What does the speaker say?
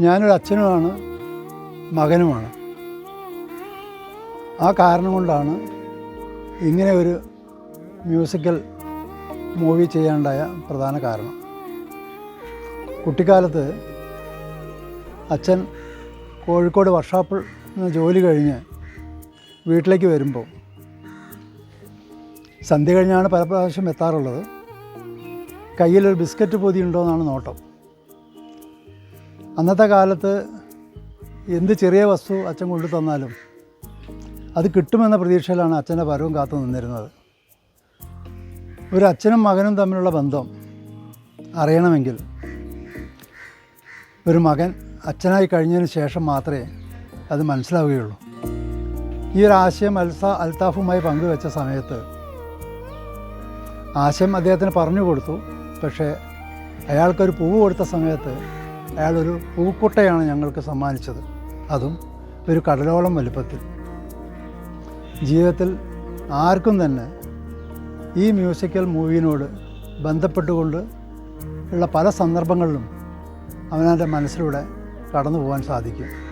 ഞാനൊരു അച്ഛനുമാണ് മകനുമാണ്. ആ കാരണം കൊണ്ടാണ് ഇങ്ങനെ ഒരു മ്യൂസിക്കൽ മൂവി ചെയ്യാനുണ്ടായ പ്രധാന കാരണം. കുട്ടിക്കാലത്ത് അച്ഛൻ കോഴിക്കോട് വർക്ക്ഷോപ്പിൽ നിന്ന് ജോലി കഴിഞ്ഞ് വീട്ടിലേക്ക് വരുമ്പോൾ സന്ധ്യ കഴിഞ്ഞാണ് പല പ്രാവശ്യം എത്താറുള്ളത് കയ്യിലൊരു ബിസ്ക്കറ്റ് പൊതിയുണ്ടോ എന്നാണ് നോട്ടം. അന്നത്തെ കാലത്ത് എന്ത് ചെറിയ വസ്തു അച്ഛൻ കൊണ്ടു തന്നാലും അത് കിട്ടുമെന്ന പ്രതീക്ഷയിലാണ് അച്ഛന്റെ പരവും കാത്തു നിന്നിരുന്നത്. ഒരു അച്ഛനും മകനും തമ്മിലുള്ള ബന്ധം അറിയണമെങ്കിൽ ഒരു മകൻ അച്ഛനായി കഴിഞ്ഞതിന് ശേഷം മാത്രമേ അത് മനസ്സിലാവുകയുള്ളൂ. ഈ ഒരു ആശയം അൽസ അൽത്താഫുമായി പങ്കുവെച്ച സമയത്ത് ആശയം അദ്ദേഹത്തിന് പറഞ്ഞു കൊടുത്തു. പക്ഷേ അയാൾക്കൊരു പൂവ് കൊടുത്ത സമയത്ത് അയാളൊരു പൂക്കുട്ടയാണ് ഞങ്ങൾക്ക് സമ്മാനിച്ചത്. അതും ഒരു കടലോളം വലുപ്പത്തിൽ. ജീവിതത്തിൽ ആർക്കും തന്നെ ഈ മ്യൂസിക്കൽ മൂവിനോട് ബന്ധപ്പെട്ടുകൊണ്ട് ഉള്ള പല സന്ദർഭങ്ങളിലും അവനവന്റെ മനസ്സിലൂടെ കടന്നു പോകാൻ സാധിക്കും.